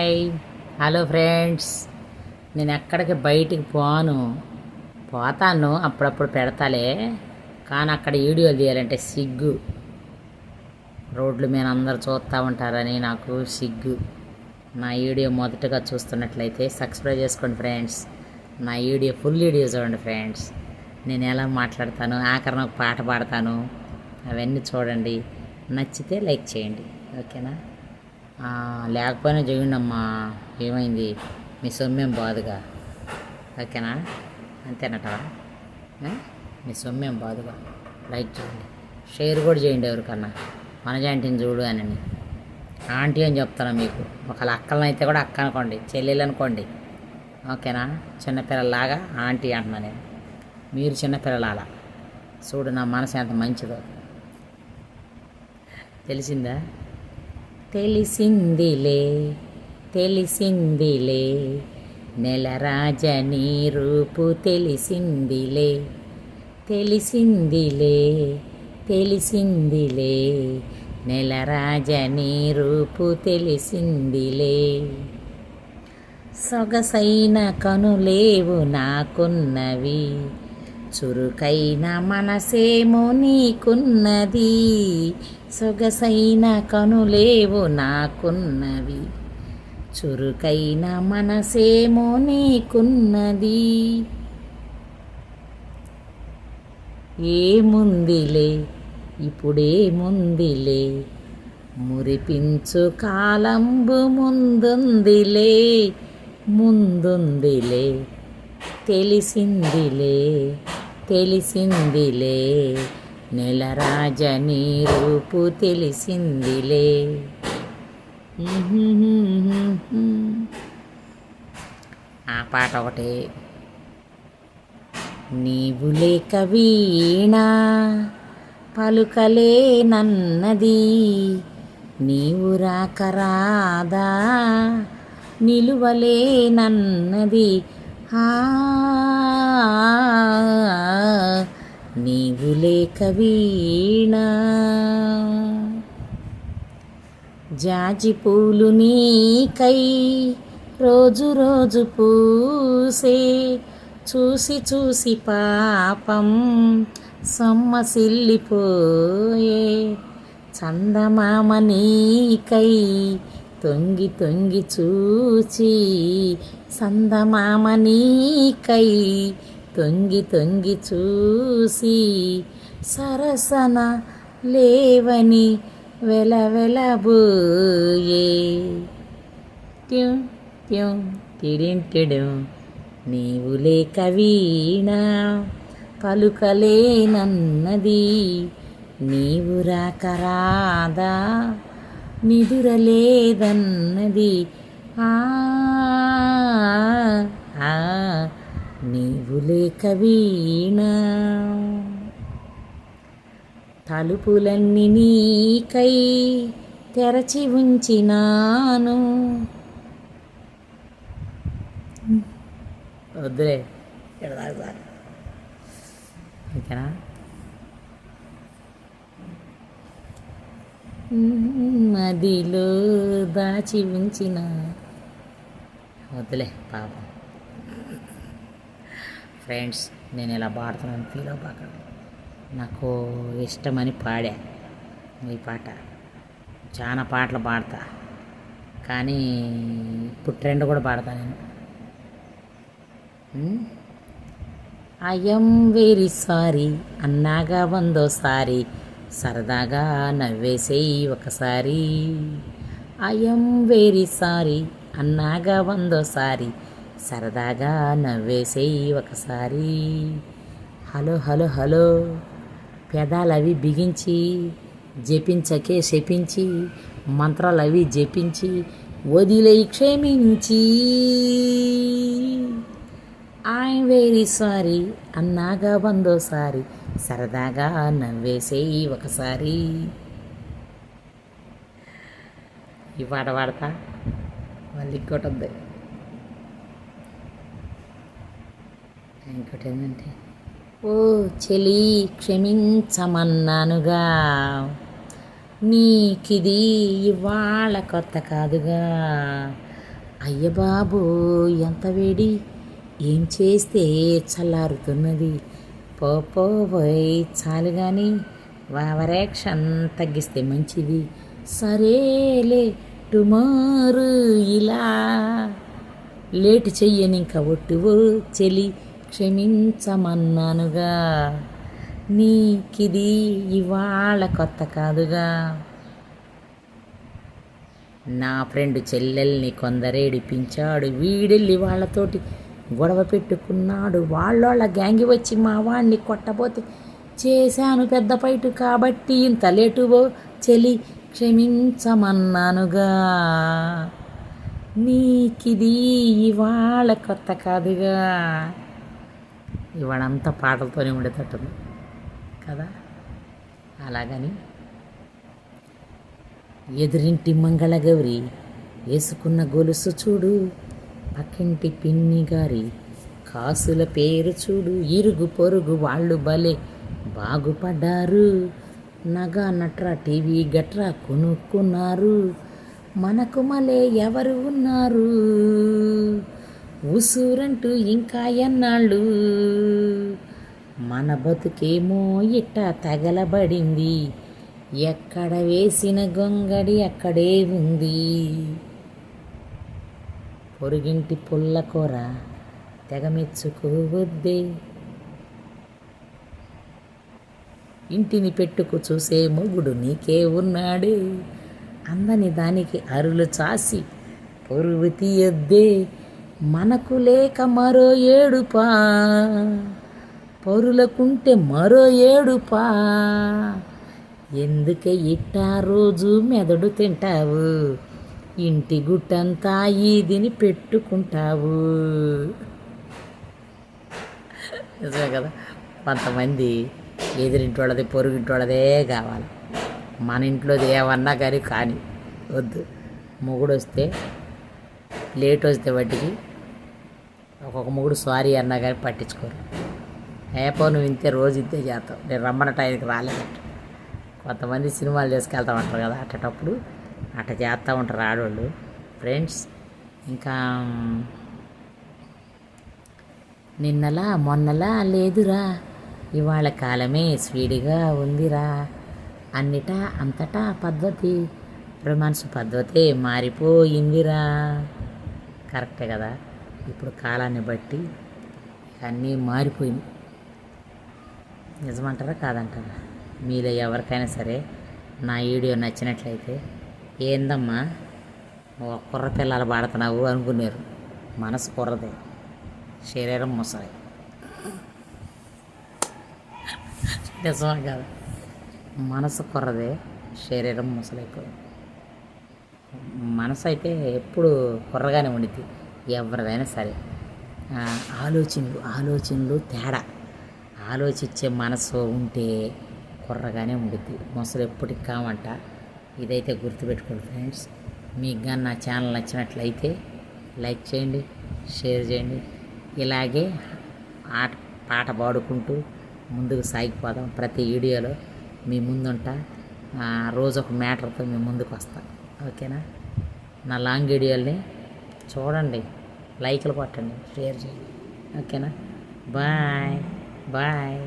Hi hello friends నేను ఎక్కడికి బయటికి పోను. పోతాను అప్పుడప్పుడు పెడతాలే. కానీ అక్కడ వీడియో తీయాలంటే సిగ్గు. రోడ్లు మీద అందరు చూస్తూ ఉంటారని నాకు సిగ్గు. నా వీడియో మొదటగా చూస్తున్నట్లయితే సబ్స్క్రైబ్ చేసుకోండి ఫ్రెండ్స్ నా వీడియో ఫుల్ వీడియో చూడండి ఫ్రెండ్స్ నేను ఎలా మాట్లాడతాను ఆఖరణ ఒక పాట పాడతాను. అవన్నీ చూడండి. నచ్చితే లైక్ చేయండి. ఓకేనా? లేకపోయినా చేయండమ్మా ఏమైంది? మీ సొమ్మేం బాదుగా? ఓకేనా? అంతేనట మీ సొమ్మేం బాదుగా? లైక్ చేయండి. షేర్ కూడా చేయండి ఎవరికన్నా. మన ఆంటీని చూడు అని ఆంటీ అని చెప్తాను మీకు. ఒకళ్ళ అక్కలను అయితే కూడా అక్క అనుకోండి చెల్లెలు అనుకోండి. ఓకేనా? చిన్నపిల్లలాగా ఆంటీ అంటున్నా నేను. మీరు చిన్నపిల్లలాల? చూడు నా మనసు ఎంత మంచిదో. తెలిసిందా? తెలిసిందిలే తెలిసిందిలే. నెల నీ రూపు తెలిసిందిలే తెలిసిందిలే తెలిసిందిలే. నెలరాజ నీ రూపు తెలిసిందిలే. సొగసైన కనులేవు నాకున్నవి చురుకైన మనసేమో నీకున్నది సొగసైన కనులేవు నాకున్నవి. చురుకైన మనసేమో నీకున్నది. ఏముందిలే? ఇప్పుడేముందిలే? మురిపించు కాలంబు ముందుందిలే ముందుందిలే తెలిసిందిలే. తెలిసిందిలే. నెలరాజని రూపు తెలిసిందిలే. ఆ పాట ఒకటే. నీవు లేక పలుకలే నన్నది. నీవు రాక రాదా నిలువలే నన్నది. ఆ నీవు లేక వీణా జాజి పూలు నీకై రోజు రోజు పూసే. చూసి చూసి పాపం సొమ్మసిల్లిపోయే. చందమామ నీకై తొంగి తొంగి చూచి సందమామనీకై తొంగి తొంగి చూసి సరసన లేవని వెలవెలబోయే ట్యూ ట్యూ టిడింటిడు నీవు లేక వీణ పలుకలేనన్నది నీవు రాకరాదా నిదురలేదన్నది. ఆ ఆ, నీవు లేక వీణ. తలుపులన్నీ నీకై తెరచి ఉంచినాను. వద్దులే ఓకేనా? మదిలో దాచి ఉంచిన. వద్దులే పాపం. ఫ్రెండ్స్ నేను ఇలా పాడుతున్నాను ఫీల్ అవ్వకండి నాకు ఇష్టమని పాడా ఈ పాట. చాలా పాటలు పాడతా. కానీ ఇప్పుడు ట్రెండ్ కూడా పాడతా నేను. ఐఎమ్ వెరీ సారీ అన్నాగా వందోసారి. సరదాగా నవ్వేసేయి ఒకసారి. ఐఎమ్ వెరీ సారీ అన్నాగా వందోసారి. సరదాగా నవ్వేసేయి ఒకసారి. హలో హలో హలో పెదాలవి బిగించి జపించకే శపించి మంత్రాలవి జపించి వదిలై క్షమించి. ఐఎమ్ వెరీ సారీ అన్నాగా వందోసారి. సరదాగా నవ్వేసేయి ఒకసారి. ఈ పాట పాడతా మళ్ళీ ఇంకోటి ఉంది ఇంకోటి ఏంటంటే ఓ చెలి క్షమించమన్నానుగా నీకిది ఇవాళ కొత్త కాదుగా. అయ్య బాబు ఎంత వేడి ఏం చేస్తే చల్లారుతున్నది? పో పోయ్ చాలు కానీ వావరేక్షన్ తగ్గిస్తే మంచిది. సరేలే టుమారు ఇలా. లేటు చెయ్యని ఇంకా ఒట్టువో చెలి క్షమించమన్నానుగా. నీకిది ఇవాళ కొత్త కాదుగా. నా ఫ్రెండ్ చెల్లెల్ని కొందరేడిపించాడు. వీడెళ్ళి వాళ్ళతోటి గొడవ పెట్టుకున్నాడు. వాళ్ళోళ్ళ గ్యాంగి వచ్చి మా వాడిని కొట్టబోతే చేశాను పెద్ద పైటు కాబట్టి ఇంత లేటువో చెలి క్షమించమన్నానుగా. నీకిది ఇవాళ కొత్త కాదుగా. ఇవాళంతా పాటలతోనే ఉండేటట్టుంది కదా. అలాగని ఎదురింటి మంగళగౌరి వేసుకున్న గొలుసు చూడు. పక్కింటి పిన్ని గారి కాసుల పేరు చూడు ఇరుగు పొరుగు వాళ్ళు భలే బాగుపడ్డారు. నగ నట్రా టీవీ గట్రా కొనుక్కున్నారు. మనకు మలే ఎవరు ఉన్నారు? ఉసూరంటూ ఇంకా ఎన్నాళ్ళు? మన బతుకేమో ఇట్ట తగలబడింది. ఎక్కడ వేసిన గొంగడి అక్కడే ఉంది. పొరుగింటి పుల్లకూర తెగమెచ్చుకోవద్దే. ఇంటిని పెట్టుకు చూసే మొగుడు నీకే ఉన్నాడే. అందని దానికి అరులు చాసి పొరుగు తీయద్దే. మనకు లేక మరో ఏడుపా. పరులకుంటే మరో ఏడుపా. ఎందుకే ఇట్టా రోజు మెదడు తింటావు? ఇంటి గుట్టంతా ఈదిని పెట్టుకుంటావు. నిజమే కదా? కొంతమంది ఎదురింటి వాళ్ళది పొరుగింటి వాళ్ళదే కావాలి. మన ఇంట్లోది ఏమన్నా కానీ కానీ వద్దు. మొగుడు వస్తే లేట్ వస్తే వాటికి ఒక్కొక్క మొగుడు సారీ అన్నా కానీ పట్టించుకోరు. ఏపో నువ్వు ఇంతే రోజు ఇంతే చేస్తావు. నేను రమ్మన్న టైంకి రాలేదంట. కొంతమంది సినిమాలు చేసుకెళ్తా ఉంటారు కదా అట్టేటప్పుడు అట్ట చేస్తూ ఉంటారు ఆడవాళ్ళు ఫ్రెండ్స్ ఇంకా నిన్నలా మొన్నలా లేదురా. ఇవాళ కాలమే స్వీడిగా ఉందిరా. అన్నిటా అంతటా పద్ధతి రొమాన్స్ పద్ధతి మారిపోయిందిరా. కరెక్టే కదా? ఇప్పుడు కాలాన్ని బట్టి అన్నీ మారిపోయింది. నిజమంటారా కాదంటారా? మీలో ఎవరికైనా సరే నా వీడియో నచ్చినట్లయితే ఏందమ్మా? ఓ కుర్ర పిల్లలు పాడుతున్నావు అనుకున్నారు. మనసు కుర్రదే. శరీరం ముసలి. నిజమా కాదు? మనసు కుర్రదే శరీరం ముసలైపోయింది. మనసు అయితే ఎప్పుడు కుర్రగానే ఉండిద్ది ఎవరిదైనా సరే. ఆలోచనలు ఆలోచనలు తేడా. ఆలోచించే మనసు ఉంటే కుర్రగానే ఉండిద్ది. మొసలు ఎప్పటికి కావంట. ఇదైతే గుర్తుపెట్టుకోండి ఫ్రెండ్స్. మీకు కానీ నా ఛానల్ నచ్చినట్లయితే లైక్ చేయండి షేర్ చేయండి. ఇలాగే ఆట పాట పాడుకుంటూ ముందుకు సాగిపోదాం. ప్రతి వీడియోలో మీ ముందుంటా. రోజు ఒక మ్యాటర్తో మీ ముందుకు వస్తా. ఓకేనా? నా లాంగ్ వీడియోల్ని చూడండి. లైక్లు కొట్టండి షేర్ చేయండి. ఓకేనా? Bye bye.